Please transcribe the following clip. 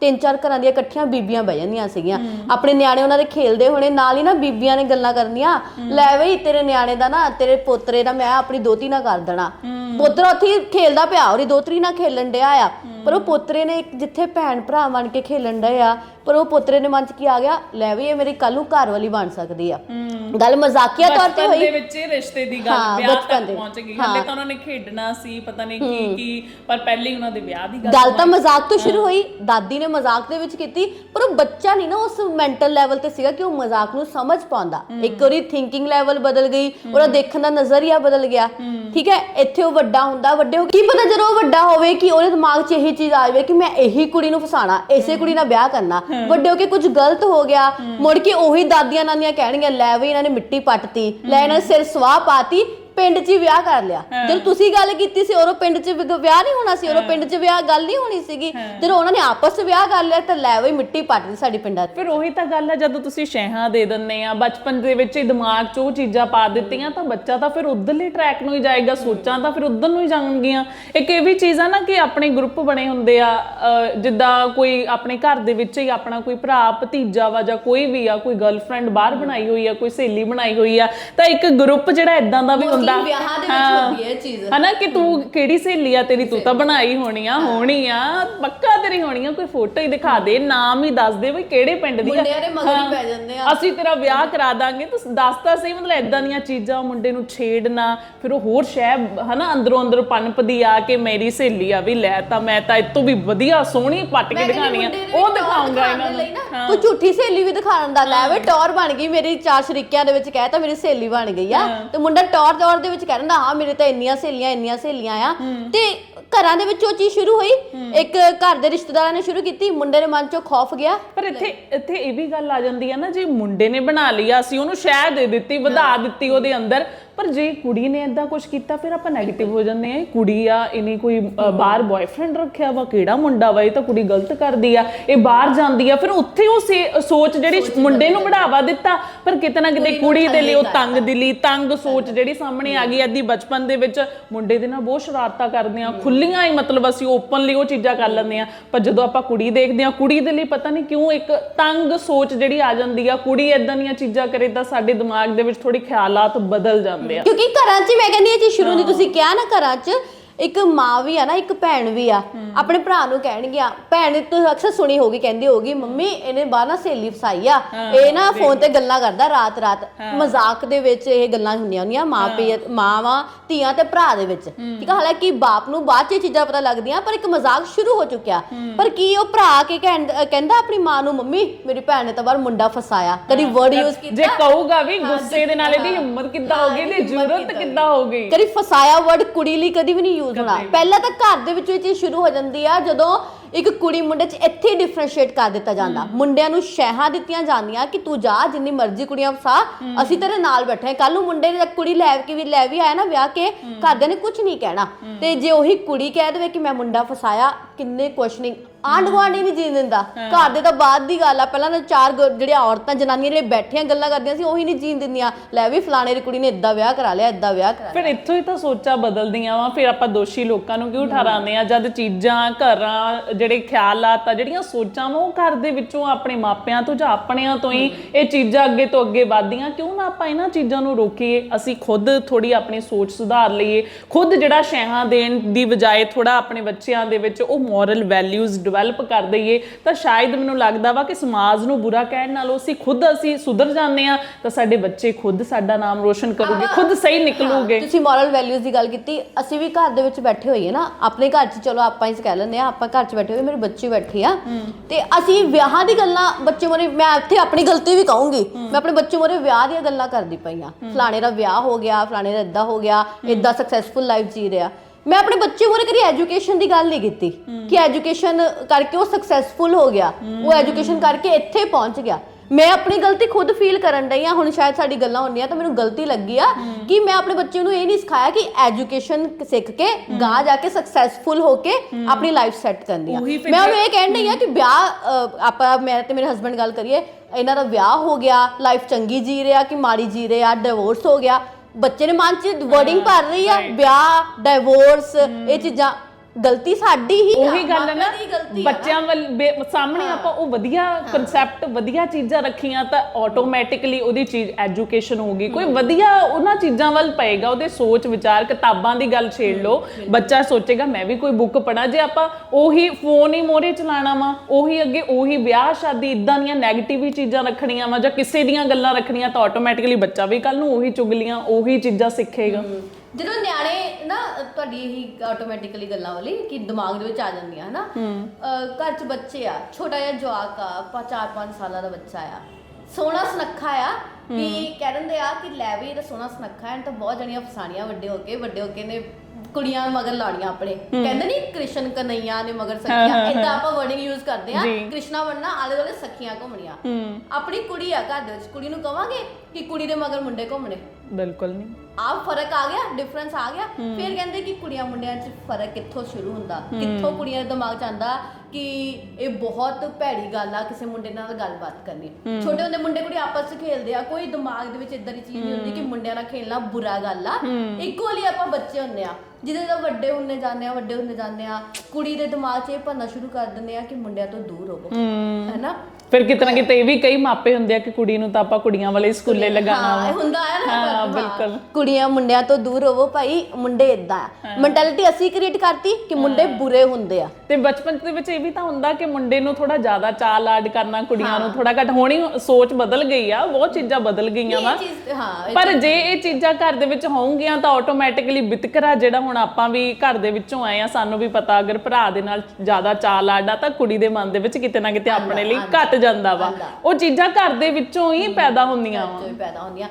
ਤਿੰਨ ਚਾਰ ਘਰਾਂ ਦੀਆਂ ਇਕੱਠੀਆਂ ਬੀਬੀਆਂ ਬਹਿ ਜਾਂਦੀਆਂ ਸੀਗੀਆਂ। ਆਪਣੇ ਨਿਆਣੇ ਉਹਨਾਂ ਦੇ ਖੇਲਦੇ ਹੋਣੇ ਨਾਲ ਹੀ ਨਾ ਬੀਬੀਆਂ ਨੇ ਗੱਲਾਂ ਕਰਨੀਆਂ। ਲੈ ਬਈ ਤੇਰੇ ਨਿਆਣੇ ਦਾ ਨਾ ਤੇਰੇ ਪੋਤਰੇ ਦਾ ਮੈਂ ਆਪਣੀ ਦੋਤੀ ਨਾਲ ਕਰ ਦੇਣਾ। ਪੋਤਰਾ ਉੱਥੇ ਹੀ ਖੇਲਦਾ ਪਿਆ ਉਹਦੀ ਦੋਤਰੀ ਨਾਲ ਖੇਲਣ ਡਿਆ ਆ। ਪਰ ਉਹ ਪੋਤਰੇ ਨੇ ਜਿੱਥੇ ਭੈਣ ਭਰਾ ਬਣ ਕੇ ਖੇਲਣ ਡਿਆ ਪਰ ਉਹ ਪੋਤਰੇ ਨੇ ਮਨ ਚ ਕੀ ਆ ਗਿਆ? ਲੈ ਵੀ ਇਹ ਮੇਰੀ ਕੱਲ ਨੂੰ ਘਰ ਵਾਲੀ ਬਣ ਸਕਦੀ ਆ। ਗੱਲ ਮਜ਼ਾਕੀਆ ਤੌਰ ਤੇ ਬਚਪਨ ਦੇ ਹੋਈ ਵਿੱਚ ਰਿਸ਼ਤੇ ਦੀ ਹਾਂ, ਗੱਲ ਵਿਆਹ ਬਚਪਨ ਤੱਕ ਦੇ। ਪਹੁੰਚ ਗਈ। ਹਾਂ। ਹਲੇ ਤਾਂ ਉਹਨਾਂ ਨੇ ਖੇਡਣਾ ਸੀ ਪਤਾ ਨਹੀਂ ਕੀ ਕੀ ਪਰ ਪਹਿਲੇ ਹੀ ਉਹਨਾਂ ਦੇ ਵਿਆਹ ਦੀ ਗੱਲ ਗੱਲ ਤਾਂ ਮਜ਼ਾਕ ਤੋਂ ਸ਼ੁਰੂ ਹੋਈ। ਦਾਦੀ ਨੇ ਮਜ਼ਾਕ ਦੇ ਵਿੱਚ ਕੀਤੀ ਪਰ ਉਹ ਬੱਚਾ ਨਹੀਂ ਨਾ ਉਸ ਮੈਂਟਲ ਲੈਵਲ ਤੇ ਸੀਗਾ ਕਿ ਉਹ ਮਜ਼ਾਕ ਨੂੰ ਸਮਝ ਪਾਉਂਦਾ। ਇੱਕ ਵਾਰੀ ਥਿੰਕਿੰਗ ਲੈਵਲ ਬਦਲ ਗਈ ਉਹਦਾ ਦੇਖਣ ਦਾ ਨਜ਼ਰੀਆ ਬਦਲ ਗਿਆ। ਠੀਕ ਹੈ? ਇੱਥੇ ਉਹ ਵੱਡਾ ਹੁੰਦਾ ਵੱਡੇ ਹੋ ਕੀ ਪਤਾ ਜਦੋਂ ਉਹ ਵੱਡਾ ਹੋਵੇ ਕਿ ਉਹਦੇ ਦਿਮਾਗ 'ਚ ਇਹੀ ਚੀਜ਼ ਆ ਜਾਵੇ ਕਿ ਮੈਂ ਇਹੀ ਕੁੜੀ ਨੂੰ ਫਸਾਣਾ ਇਸੇ ਕੁੜੀ ਨਾਲ ਵਿਆਹ ਕਰਨਾ। ਵੱਡੇ ਹੋ ਕੇ ਕੁਝ ਗਲਤ ਹੋ ਗਿਆ ਮੁੜ ਕੇ ਉਹੀ ਦਾਦੀਆਂ ਨਾਨੀਆਂ ਕਹਿਣਗੀਆਂ ਲੈ ਵੀ ਇਹਨਾਂ ਨੇ ਮਿੱਟੀ ਪੱਟਤੀ ਲੈ ਇਹਨਾਂ ਨੇ ਸਿਰ ਸਵਾਹ ਪਾਤੀ ਪਿੰਡ 'ਚ ਹੀ ਵਿਆਹ ਕਰ ਲਿਆ। ਜਦੋਂ ਤੁਸੀਂ ਗੱਲ ਕੀਤੀ ਸੀ ਉਰੋਂ ਪਿੰਡ 'ਚ ਵਿਆਹ ਨਹੀਂ ਹੋਣਾ ਸੀ ਉਰੋਂ ਪਿੰਡ 'ਚ ਵਿਆਹ ਗੱਲ ਨਹੀਂ ਹੋਣੀ ਸੀਗੀ। ਜਦੋਂ ਉਹਨਾਂ ਨੇ ਆਪਸ 'ਚ ਵਿਆਹ ਕਰ ਲਿਆ ਤਾਂ ਲੈ ਬਈ ਮਿੱਟੀ ਪੱਟਦੀ ਸਾਡੀ ਪਿੰਡਾਂ 'ਚ। ਫਿਰ ਉਹੀ ਤਾਂ ਗੱਲ ਹੈ ਜਦੋਂ ਤੁਸੀਂ ਸ਼ਹਿਹਾਂ ਦੇ ਦਿੰਦੇ ਆ ਬਚਪਨ ਦੇ ਵਿੱਚ ਹੀ ਦਿਮਾਗ 'ਚ ਉਹ ਚੀਜ਼ਾਂ ਪਾ ਦਿੱਤੀਆਂ ਤਾਂ ਬੱਚਾ ਤਾਂ ਫਿਰ ਉਧਰਲੇ ਟਰੈਕ ਨੂੰ ਹੀ ਜਾਏਗਾ ਸੋਚਾਂ ਤਾਂ ਫਿਰ ਉਧਰ ਨੂੰ ਹੀ ਜਾਣਗੀਆਂ। ਇੱਕ ਇਹ ਵੀ ਚੀਜ਼ ਆ ਨਾ ਕਿ ਆਪਣੇ ਗਰੁੱਪ ਬਣੇ ਹੁੰਦੇ ਆ ਅਹ ਜਿੱਦਾਂ ਕੋਈ ਆਪਣੇ ਘਰ ਦੇ ਵਿੱਚ ਹੀ ਆਪਣਾ ਕੋਈ ਭਰਾ ਭਤੀਜਾ ਵਾ ਜਾਂ ਕੋਈ ਵੀ ਆ ਕੋਈ ਗਰਲਫ੍ਰੈਂਡ ਬਾਹਰ ਬਣਾਈ ਹੋਈ ਆ ਕੋਈ ਸਹੇਲੀ ਬਣਾਈ ਹੋਈ ਆ ਤਾਂ ਇੱਕ ਗਰੁੱਪ ਜਿਹੜਾ ਇਦਾਂ ਦਾ ਵੀ ਹੁੰਦਾ ਵਿਆਹਾਂ ਦੇ ਵਿੱਚ। ਹੁੰਦੀ ਹੈ ਇਹ ਚੀਜ਼। ਹਨਾ ਕਿ ਤੂੰ ਕਿਹੜੀ ਸਹੇਲੀ ਆ ਤੇਰੀ? ਤੂੰ ਤਾਂ ਬਣਾਈ ਹੋਣੀ ਆ ਹੋਣੀ ਆ ਪੱਕਾ ਤੇਰੀ ਹੋਣੀ ਆ ਕੋਈ ਫੋਟੋ ਹੀ ਦਿਖਾ ਦੇ ਨਾਮ ਹੀ ਦੱਸ ਦੇ ਵੀ ਕਿਹੜੇ ਪਿੰਡ ਦੀ ਆ। ਮੁੰਡਿਆਂ ਦੇ ਮਗਰ ਹੀ। ਪੈ ਜਾਂਦੇ ਆ। ਅਸੀਂ ਤੇਰਾ ਵਿਆਹ ਕਰਾ ਦਾਂਗੇ ਤੂੰ ਦੱਸ ਤਾਂ ਸਹੀ ਮਤਲਬ ਇਦਾਂ ਦੀਆਂ ਚੀਜ਼ਾਂ ਮੁੰਡੇ ਨੂੰ ਛੇੜਨਾ ਫਿਰ ਉਹ ਹੋਰ ਸ਼ੈ ਹਨਾ ਅੰਦਰੋਂ ਅੰਦਰ ਪਨਪਦੀ ਆ ਕਿ ਮੇਰੀ ਸਹੇਲੀ ਆ ਵੀ ਲੈ ਤਾਂ ਮੈਂ ਤਾਂ ਇਤੋਂ ਵੀ ਵਧੀਆ ਸੋਹਣੀ ਪੱਟ ਕੇ ਦਿਖਾਣੀ ਆ। ਉਹ ਦਿਖਾਉਂਗਾ ਇਹਨਾਂ ਨੂੰ। ਹਾਂ। ਕੋਈ ਝੂਠੀ ਸਹੇਲੀ ਵੀ ਦਿਖਾਉਣ ਦਾ ਲੈ ਵੇ ਟੌਰ ਬਣ ਗਈ ਮੇਰੀ ਚਾਰ ਸ਼ਰੀਕਿਆਂ ਦੇ ਵਿੱਚ ਕਹਿ ਤਾਂ ਮੇਰੀ ਸਹੇਲੀ ਬਣ ਗਈ ਆ ਤੇ ਮੁੰਡਾ ਟੌਰ ਟੌਰ ਦੇ ਵਿੱਚ ਕਹਿੰਦਾ ਹਾਂ ਮੇਰੇ ਤਾਂ ਇੰਨੀਆਂ ਸਹੇਲੀਆਂ ਇੰਨੀਆਂ ਸਹੇਲੀਆਂ ਆ। ਤੇ ਘਰਾਂ ਦੇ ਵਿੱਚ ਉਹ ਚੀਜ਼ ਸ਼ੁਰੂ ਹੋਈ। ਇੱਕ ਘਰ ਦੇ ਰਿਸ਼ਤੇਦਾਰਾਂ ਨੇ ਸ਼ੁਰੂ ਕੀਤੀ। ਮੁੰਡੇ ਦੇ ਮਨ ਚੋਂ ਖੌਫ ਗਿਆ। ਪਰ ਇੱਥੇ ਇੱਥੇ ਇਹ ਵੀ ਗੱਲ ਆ ਜਾਂਦੀ ਹੈ ਨਾ ਜੇ ਮੁੰਡੇ ਨੇ ਬਣਾ ਲਿਆ ਅਸੀਂ ਉਹਨੂੰ ਸ਼ਹਿ ਦੇ ਦਿੱਤੀ ਵਧਾ ਦਿੱਤੀ ਉਹਦੇ ਅੰਦਰ ਪਰ ਜੇ ਕੁੜੀ ਨੇ ਇਦਾਂ ਕੁਝ ਕੀਤਾ ਫਿਰ ਆਪਾਂ 네ਗੇਟਿਵ ਹੋ ਜਾਂਦੇ ਆ ਕੁੜੀ ਆ ਇਹਨੇ ਕੋਈ ਬਾਹਰ ਬॉयਫ੍ਰੈਂਡ ਰੱਖਿਆ ਵਾ ਕਿਹੜਾ ਮੁੰਡਾ ਵਾ ਇਹ ਤਾਂ ਕੁੜੀ ਗਲਤ ਕਰਦੀ ਆ। ਇਹ ਬਾਹਰ ਜਾਂਦੀ ਆ ਫਿਰ ਉੱਥੇ ਉਹ ਸੋਚ ਜਿਹੜੀ ਮੁੰਡੇ ਨੂੰ ਬੜਾਵਾ ਦਿੱਤਾ ਪਰ ਕਿਤੇ ਨਾ ਕਿਤੇ ਕੁੜੀ ਦੇ ਲਈ ਉਹ ਤੰਗ ਦਿਲੀ ਤੰਗ ਸੋਚ ਜਿਹੜੀ ਸਾਹਮਣੇ ਆ ਗਈ ਐਦੀ ਬਚਪਨ ਦੇ ਵਿੱਚ ਮੁੰਡੇ ਦੇ ਨਾਲ ਬਹੁਤ ਸ਼ਰਾਰਤਾਂ ਕਰਦੇ ਆ ਖੁੱਲੀਆਂ ਹੀ ਮਤਲਬ ਅਸੀਂ ਓਪਨਲੀ ਉਹ ਚੀਜ਼ਾਂ ਕਰ ਲੈਂਦੇ ਆ। ਪਰ ਜਦੋਂ ਆਪਾਂ ਕੁੜੀ ਦੇਖਦੇ ਆ ਕੁੜੀ ਦੇ ਲਈ ਪਤਾ ਨਹੀਂ ਕਿਉਂ ਇੱਕ ਤੰਗ ਸੋਚ ਜਿਹੜੀ ਆ ਜਾਂਦੀ ਆ ਕੁੜੀ ਇਦਾਂ ਦੀਆਂ ਚੀਜ਼ਾਂ ਕਰੇ ਤਾਂ ਸਾਡੇ ਦਿਮਾਗ ਦੇ ਵਿੱਚ ਥੋੜੀ ਖਿਆਲਾਤ ਬਦਲ ਜਾਂਦੇ ਆ। ਕਿਉਂਕਿ ਘਰਾਂ 'ਚ ਮੈਂ ਕਹਿੰਦੀ ਇਹ ਚੀਜ਼ ਸ਼ੁਰੂ ਦੀ ਤੁਸੀਂ ਕਿਹਾ ਨਾ ਘਰਾਂ 'ਚ ਇੱਕ ਮਾਂ ਵੀ ਆ ਨਾ ਇੱਕ ਭੈਣ ਵੀ ਆ ਆਪਣੇ ਭਰਾ ਨੂੰ ਕਹਿਣਗੀਆਂ ਭੈਣ ਤੁਸੀਂ ਅਕਸਰ ਸੁਣੀ ਹੋਗੀ ਕਹਿੰਦੀ ਹੋਗੀ ਮੰਮੀ ਇਹਨੇ ਬਾਹਰ ਨਾ ਸਹੇਲੀ ਫਸਾਈ ਆ। ਇਹ ਨਾ ਫੋਨ ਤੇ ਗੱਲਾਂ ਕਰਦਾ ਰਾਤ ਰਾਤ ਮਜ਼ਾਕ ਦੇ ਵਿੱਚ ਇਹ ਗੱਲਾਂ ਹੁੰਦੀਆਂ ਹੁੰਦੀਆਂ ਮਾਂ ਪੇ ਮਾਵਾਂ ਧੀਆਂ ਤੇ ਭਰਾ ਦੇ ਵਿੱਚ। ਠੀਕ ਆ ਹਾਲਾਂਕਿ ਬਾਪ ਨੂੰ ਬਾਅਦ ਚ ਚੀਜ਼ਾਂ ਪਤਾ ਲੱਗਦੀਆਂ ਪਰ ਇੱਕ ਮਜ਼ਾਕ ਸ਼ੁਰੂ ਹੋ ਚੁੱਕਿਆ। ਪਰ ਕੀ ਉਹ ਭਰਾ ਕੇ ਕਹਿੰਦਾ ਆਪਣੀ ਮਾਂ ਨੂੰ ਮੰਮੀ ਮੇਰੀ ਭੈਣ ਨੇ ਤਾਂ ਬਾਹਰ ਮੁੰਡਾ ਫਸਾਇਆ। ਕਦੀ ਵਰਡ ਯੂਜ਼ ਕੀਤਾ? ਜੇ ਕਹੂਗਾ ਵੀ ਗੁੱਸੇ ਦੇ ਨਾਲ ਇਹਦੀ ਹਿੰਮਤ ਕਿੱਦਾਂ ਹੋ ਗਈ ਤੇ ਜ਼ਰੂਰਤ ਕਿੱਦਾਂ ਹੋ ਗਈ? ਕਦੀ ਫਸਾਇਆ ਵਰਡ ਕੁੜੀ ਲਈ ਕਦੀ ਵੀ ਨਹੀਂ ਯੂਜ਼ ਹੋਣਾ ਪਹਿਲਾਂ ਤਾਂ ਘਰ ਦੇ ਵਿੱਚੋਂ ਇਹ ਚੀਜ਼ ਸ਼ੁਰੂ ਹੋ ਜਾਂਦੀ ਆ ਜਦੋਂ ਇੱਕ ਕੁੜੀ ਮੁੰਡੇ 'ਚ ਇੱਥੇ ਡਿਫਰੈਂਸ਼ੀਏਟ ਕਰ ਦਿੱਤਾ ਜਾਂਦਾ। ਮੁੰਡਿਆਂ ਨੂੰ ਸ਼ਹਿਹਾਂ ਦਿੱਤੀਆਂ ਜਾਂਦੀਆਂ ਕਿ ਤੂੰ ਜਾ ਜਿੰਨੀ ਮਰਜ਼ੀ ਕੁੜੀਆਂ ਫਸਾ ਅਸੀਂ ਤੇਰੇ ਨਾਲ ਬੈਠੇ ਕੱਲ ਨੂੰ ਮੁੰਡੇ ਨੇ ਕੁੜੀ ਲੈ ਕੇ ਵੀ ਲੈ ਵੀ ਆਇਆ ਨਾ ਵਿਆਹ ਕੇ ਘਰਦਿਆਂ ਨੇ ਕੁਝ ਨਹੀਂ ਕਹਿਣਾ। ਤੇ ਜੇ ਉਹੀ ਕੁੜੀ ਕਹਿ ਦੇਵੇ ਕਿ ਮੈਂ ਮੁੰਡਾ ਫਸਾਇਆ ਕਿੰਨੇ ਕੁਐਸਚਨਿੰਗ ਆਂਢ ਗੁਆਂਢ ਨਹੀਂ ਜੀਣ ਦਿੰਦਾ। ਘਰ ਦੇ ਤਾਂ ਬਾਅਦ ਦੀ ਗੱਲ ਆ ਪਹਿਲਾਂ ਤਾਂ ਚਾਰ ਗ- ਜਿਹੜੀਆਂ ਔਰਤਾਂ ਜਨਾਨੀਆਂ ਜਿਹੜੇ ਬੈਠੀਆਂ ਗੱਲਾਂ ਕਰਦੀਆਂ ਸੀ ਉਹੀ ਨਹੀਂ ਜੀਣ ਦਿੰਦੀਆਂ। ਲੈ ਵੀ ਫਲਾਣੇ ਦੀ ਕੁੜੀ ਨੇ ਇਦਾਂ ਵਿਆਹ ਕਰਾ ਲਿਆ ਇਦਾਂ ਵਿਆਹ ਕਰਾ ਫਿਰ ਇੱਥੋਂ ਹੀ ਤਾਂ ਸੋਚਾਂ ਬਦਲਦੀਆਂ ਵਾ ਫਿਰ ਆਪਾਂ ਦੋਸ਼ੀ ਲੋਕਾਂ ਨੂੰ ਕਿਉਂ ਠਹਿਰਾਉਂਦੇ ਆ? ਜਦ ਚੀਜ਼ਾਂ ਘਰਾਂ ਜਿਹੜੇ ਖਿਆਲਾਤ ਆ ਜਿਹੜੀਆਂ ਸੋਚਾਂ ਵਾ ਉਹ ਘਰ ਦੇ ਵਿੱਚੋਂ ਆਪਣੇ ਮਾਪਿਆਂ ਤੋਂ ਜਾਂ ਆਪਣਿਆਂ ਤੋਂ ਹੀ ਇਹ ਚੀਜ਼ਾਂ ਅੱਗੇ ਤੋਂ ਅੱਗੇ ਵਧਦੀਆਂ। ਕਿਉਂ ਨਾ ਆਪਾਂ ਇਹਨਾਂ ਚੀਜ਼ਾਂ ਨੂੰ ਰੋਕੀਏ? ਅਸੀਂ ਖੁਦ ਥੋੜੀ ਆਪਣੀ ਸੋਚ ਸੁਧਾਰ ਲਈਏ। ਖੁਦ ਜਿਹੜਾ ਸ਼ਹਿਹਾਂ ਦੇਣ ਦੀ ਬਜਾਏ ਥੋੜਾ ਆਪਣੇ ਬੱਚਿਆਂ ਦੇ ਵਿੱਚ ਉਹ ਮੋਰਲ ਵੈਲਿਊਜ਼ ਡਿਵੈਲਪ ਕਰ ਦਈਏ ਤਾਂ ਸ਼ਾਇਦ ਮੈਨੂੰ ਲੱਗਦਾ ਵਾ ਕਿ ਸਮਾਜ ਨੂੰ ਬੁਰਾ ਕਹਿਣ ਨਾਲੋਂ ਅਸੀਂ ਖੁਦ ਅਸੀਂ ਸੁਧਰ ਜਾਂਦੇ ਆ ਤਾਂ ਸਾਡੇ ਬੱਚੇ ਖੁਦ ਸਾਡਾ ਨਾਮ ਰੋਸ਼ਨ ਕਰੂਗੇ ਖੁਦ ਸਹੀ ਨਿਕਲੂਗੇ। ਤੁਸੀਂ ਮੋਰਲ ਵੈਲਿਊਜ਼ ਦੀ ਗੱਲ ਕੀਤੀ ਅਸੀਂ ਵੀ ਘਰ ਦੇ ਵਿੱਚ ਬੈਠੇ ਹੋਈਏ ਨਾ ਆਪਣੇ ਘਰ 'ਚ ਚਲੋ ਆਪਾਂ ਹੀ ਕਹਿ ਲੈਂਦੇ ਆ ਆਪਾਂ ਘਰ 'ਚ ਬੈਠੇ ਹੋਏ ਮੇਰੇ ਬੱਚੇ ਬੈਠੇ ਆ ਤੇ ਅਸੀਂ ਵਿਆਹਾਂ ਦੀ ਗੱਲਾਂ ਬੱਚੇ ਮੋਰੇ ਮੈਂ ਇੱਥੇ ਆਪਣੀ ਗਲਤੀ ਵੀ ਕਹੂੰਗੀ ਮੈਂ ਆਪਣੇ ਬੱਚੇ ਮੋਰੇ ਵਿਆਹ ਦੀਆਂ ਗੱਲਾਂ ਕਰਦੀ ਪਈ ਆ ਫਲਾਣੇ ਦਾ ਵਿਆਹ ਹੋ ਗਿਆ ਫਲਾਣੇ ਦਾ ਇਦਾਂ ਹੋ ਗਿਆ ਇਦਾਂ ਸਕਸੈਸਫੁਲ ਲਾਈਫ ਜੀ ਰਿਹਾ। ਮੈਂ ਆਪਣੇ ਬੱਚੇ ਮੋਰੇ ਕਦੀ ਐਜੂਕੇਸ਼ਨ ਦੀ ਗੱਲ ਨਹੀਂ ਕੀਤੀ ਕਿ ਐਜੂਕੇਸ਼ਨ ਕਰਕੇ ਉਹ ਸਕਸੈਸਫੁਲ ਹੋ ਗਿਆ ਉਹ ਐਜੂਕੇਸ਼ਨ ਕਰਕੇ ਇੱਥੇ ਪਹੁੰਚ ਗਿਆ। ਮੈਂ ਆਪਣੀ ਗਲਤੀ ਖੁਦ ਫੀਲ ਕਰਨ ਡਈ ਆ ਹੁਣ ਸ਼ਾਇਦ ਸਾਡੀ ਗੱਲਾਂ ਹੁੰਦੀਆਂ ਤਾਂ ਮੈਨੂੰ ਗਲਤੀ ਲੱਗੀ ਆ ਕਿ ਮੈਂ ਆਪਣੇ ਬੱਚੇ ਨੂੰ ਇਹ ਨਹੀਂ ਸਿਖਾਇਆ ਕਿ ਐਜੂਕੇਸ਼ਨ ਸਿੱਖ ਕੇ ਗਾਂ ਜਾ ਕੇ ਸਕਸੈਸਫੁਲ ਹੋ ਕੇ ਆਪਣੀ ਲਾਈਫ ਸੈੱਟ ਕਰਨੀ ਆ ਉਹੀ ਫਿਰ ਮੈਂ ਉਹਨੂੰ ਇਹ ਕਹਿਣ ਡਈ ਆ ਕਿ ਵਿਆਹ ਅ, ਆਪਾਂ ਮੈਂ ਤੇ ਮੇਰੇ ਹਸਬੰਡ ਗੱਲ ਕਰੀਏ ਇਹਨਾਂ ਦਾ ਵਿਆਹ ਹੋ ਗਿਆ ਲਾਈਫ ਚੰਗੀ ਜੀ ਰਿਹਾ ਕਿ ਮਾੜੀ ਜੀ ਰਿਹਾ ਡਿਵੋਰਸ ਹੋ ਗਿਆ। ਬੱਚੇ ਨੇ ਮਨ ਚ ਵਰਡਿੰਗ ਭਰ ਰਹੀ ਆ ਵਿਆਹ ਡਿਵੋਰਸ ਇਹ ਚੀਜ਼ਾਂ। ਗਲਤੀ ਸਾਡੀ ਹੀ ਆ, ਉਹੀ ਗੱਲ ਹੈ ਨਾ ਮਾਪਿਆਂ ਦੀ ਗਲਤੀ ਆ ਨਾ। ਬੱਚਿਆਂ ਵੱਲ ਬੇ- ਸਾਹਮਣੇ ਆਪਾਂ ਉਹ ਵਧੀਆ ਕਨਸੈਪਟ ਵਧੀਆ ਚੀਜ਼ਾਂ ਰੱਖੀਆਂ ਤਾਂ ਆਟੋਮੈਟਿਕਲੀ ਉਹਦੀ ਚੀਜ਼ ਐਜੂਕੇਸ਼ਨ ਹੋਊਗੀ। ਕੋਈ ਵਧੀਆ ਉਹਨਾਂ ਚੀਜ਼ਾਂ ਵੱਲ ਪਏਗਾ ਉਹਦੇ ਸੋਚ ਵਿਚਾਰ ਕਿਤਾਬਾਂ ਦੀ ਗੱਲ ਛੇੜ ਲਓ। ਬੱਚਾ ਸੋਚੇਗਾ ਮੈਂ ਵੀ ਕੋਈ ਬੁੱਕ ਪੜਾਂ ਜੇ ਆਪਾਂ ਉਹੀ ਫੋਨ ਹੀ ਮੋਰੇ ਚਲਾਣਾ ਵਾ ਉਹੀ ਅੱਗੇ ਉਹੀ ਵਿਆਹ ਸ਼ਾਦੀ ਇਦਾਂ ਦੀਆਂ 네ਗੇਟਿਵ ਹੀ ਚੀਜ਼ਾਂ ਰੱਖਣੀਆਂ ਵਾ ਜਾਂ ਕਿਸੇ ਦੀਆਂ ਗੱਲਾਂ ਰੱਖਣੀਆਂ ਤਾਂ ਆਟੋਮੈਟਿਕਲੀ ਬੱਚਾ ਵੀ ਕੱਲ ਨੂੰ ਉਹੀ ਚੁਗਲੀਆਂ ਉਹੀ ਚੀਜ਼ਾਂ ਸਿੱਖੇਗਾ। ਜਦੋਂ ਨਿਆਣੇ ਨਾ ਤੁਹਾਡੀ ਇਹੀ ਆਟੋਮੈਟਿਕਲੀ ਗੱਲਾਂ ਵਾਲੀ ਕਿ ਦਿਮਾਗ ਦੇ ਵਿੱਚ ਆ ਜਾਂਦੀਆਂ ਹਨਾ? ਅਹ ਘਰ 'ਚ ਬੱਚੇ ਆ ਛੋਟਾ ਜਿਹਾ ਜਵਾਕ ਆ 4-5 ਸਾਲਾਂ ਦਾ ਬੱਚਾ ਆ ਸੋਹਣਾ ਸੁਨੱਖਾ ਆ ਕਿ ਕਹਿ ਦਿੰਦੇ ਆ ਕਿ ਲੈ ਵੀ ਇਹ ਤਾਂ ਸੋਹਣਾ ਸੁਨੱਖਾ ਹੈ ਤਾਂ ਬਹੁਤ ਜਣੀਆਂ ਫਸਾਣੀਆਂ ਵੱਡੇ ਹੋ ਕੇ ਵੱਡੇ ਹੋ ਕੇ ਨੇ ਕੁੜੀਆਂ ਮਗਰ ਲਾੜੀਆਂ ਆਪਣੇ। ਕਹਿੰਦੇ ਨਹੀਂ ਕ੍ਰਿਸ਼ਨ ਕਨਈਆ ਨੇ ਮਗਰ ਸਖੀਆਂ ਇਦਾਂ ਆਪਾਂ ਵਰਡਿੰਗ ਯੂਜ਼ ਕਰਦੇ ਆ। ਕ੍ਰਿਸ਼ਨਾ ਬਣਨਾ ਆਲੇ ਦੁਆਲੇ ਸਖੀਆਂ ਘੁੰਮਣੀਆਂ। ਆਪਣੀ ਕੁੜੀ ਆ ਘਰ ਦੇ ਵਿੱਚ ਕੁੜੀ ਨੂੰ ਕਵਾਂਗੇ ਕਿ ਕੁੜੀ ਦੇ ਮਗਰ ਮੁੰਡੇ ਘੁੰਮਣੇ। ਬਿਲਕੁਲ ਨਹੀਂ। ਆ ਫ਼ਰਕ ਆ ਗਿਆ ਡਿਫਰੈਂਸ ਆ ਗਿਆ। ਫਿਰ ਕਹਿੰਦੇ ਕਿ ਕੁੜੀਆਂ ਮੁੰਡਿਆਂ 'ਚ ਫ਼ਰਕ ਕਿੱਥੋਂ ਸ਼ੁਰੂ ਹੁੰਦਾ? ਕਿੱਥੋਂ ਕੁੜੀਆਂ ਦੇ ਦਿਮਾਗ 'ਚ ਆਂਦਾ ਕਿ ਇਹ ਬਹੁਤ ਭੈੜੀ ਗੱਲ ਆ ਕਿਸੇ ਮੁੰਡੇ ਨਾਲ ਗੱਲਬਾਤ ਕਰਨੀ? ਛੋਟੇ ਹੁੰਦੇ ਮੁੰਡੇ ਕੁੜੀ ਆਪਸ 'ਚ ਖੇਲਦੇ ਆ ਕੋਈ ਦਿਮਾਗ ਦੇ ਵਿੱਚ ਇਦਾਂ ਦੀ ਚੀਜ਼ ਨਹੀਂ ਹੁੰਦੀ ਕਿ ਮੁੰਡਿਆਂ ਨਾਲ ਖੇਲਣਾ ਬੁਰਾ ਗੱਲ ਆ। ਇਕੁਅਲੀ ਆਪਾਂ ਬੱਚੇ ਹੁੰਦੇ ਆ ਜਿਹਦੇ ਤੋਂ ਵੱਡੇ ਹੁੰਦੇ ਜਾਂਦੇ ਆ ਵੱਡੇ ਹੁੰਦੇ ਜਾਂਦੇ ਆ ਕੁੜੀ ਦੇ ਦਿਮਾਗ 'ਚ ਇਹ ਭਰਨਾ ਸ਼ੁਰੂ ਕਰ ਦਿੰਦੇ ਆ ਕਿ ਮੁੰਡਿਆਂ ਤੋਂ ਦੂਰ ਰਹੋ। ਹੈਨਾ? ਫਿਰ ਕਿਤਨਾ ਕਿਤੇ ਇਹ ਵੀ ਕਈ ਮਾਪੇ ਹੁੰਦੇ ਆ ਕਿ ਕੁੜੀ ਨੂੰ ਤਾਂ ਆਪਾਂ ਕੁੜੀਆਂ ਵਾਲੇ ਸਕੂਲੇ ਇਹ ਹੁੰਦਾ ਹੈ ਨਾ ਹਾਂ, ਬਿਲਕੁਲ। ਕੁੜੀਆਂ ਮੁੰਡਿਆਂ ਤੋਂ ਦੂਰ ਹੋਵੋ ਭਾਈ ਮੁੰਡੇ ਇਦਾਂ ਮੈਂਟੈਲਿਟੀ ਅਸੀਂ ਕ੍ਰੀਏਟ ਕਰਤੀ ਕਿ ਮੁੰਡੇ ਬੁਰੇ ਹੁੰਦੇ ਆ। ਤੇ ਬਚਪਨ ਦੇ ਵਿੱਚ ਇਹ ਵੀ ਤਾਂ ਹੁੰਦਾ ਕਿ ਮੁੰਡੇ ਨੂੰ ਥੋੜਾ ਜ਼ਿਆਦਾ ਚਾਲ ਆਡ ਕਰਨਾ ਕੁੜੀਆਂ ਨੂੰ ਥੋੜਾ ਘੱਟ। ਹੋਣੀ ਸੋਚ ਬਦਲ ਗਈ ਆ ਬਹੁਤ ਚੀਜ਼ਾਂ ਬਦਲ ਗਈਆਂ ਵਾ। ਪਰ ਜੇ ਇਹ ਚੀਜ਼ਾਂ ਘਰ ਦੇ ਵਿੱਚ ਹੋਣਗੀਆਂ ਤਾਂ ਆਟੋਮੈਟਿਕਲੀ ਵਿਤਕਰਾ ਜਿਹੜਾ ਹੁਣ ਆਪਾਂ ਵੀ ਘਰ ਦੇ ਵਿੱਚੋਂ ਆਏ ਆ ਸਾਨੂੰ ਵੀ ਪਤਾ ਅਗਰ ਭਰਾ ਦੇ ਨਾਲ ਜ਼ਿਆਦਾ ਚਾਲ ਆਡਾ ਤਾਂ ਕੁੜੀ ਦੇ ਮਨ ਦੇ ਵਿੱਚ ਕਿਤੇ ਨਾ ਕਿਤੇ ਆਪਣੇ ਲਈ ਘਟ ਜਾਂਦਾ ਵਾ। ਉਹ ਚੀਜ਼ਾਂ ਘਰ ਦੇ ਵਿੱਚੋਂ ਹੀ ਪੈਦਾ ਹੁੰਦੀਆਂ ਵੀ। ਪੈਦਾ ਹੁੰਦੀਆਂ।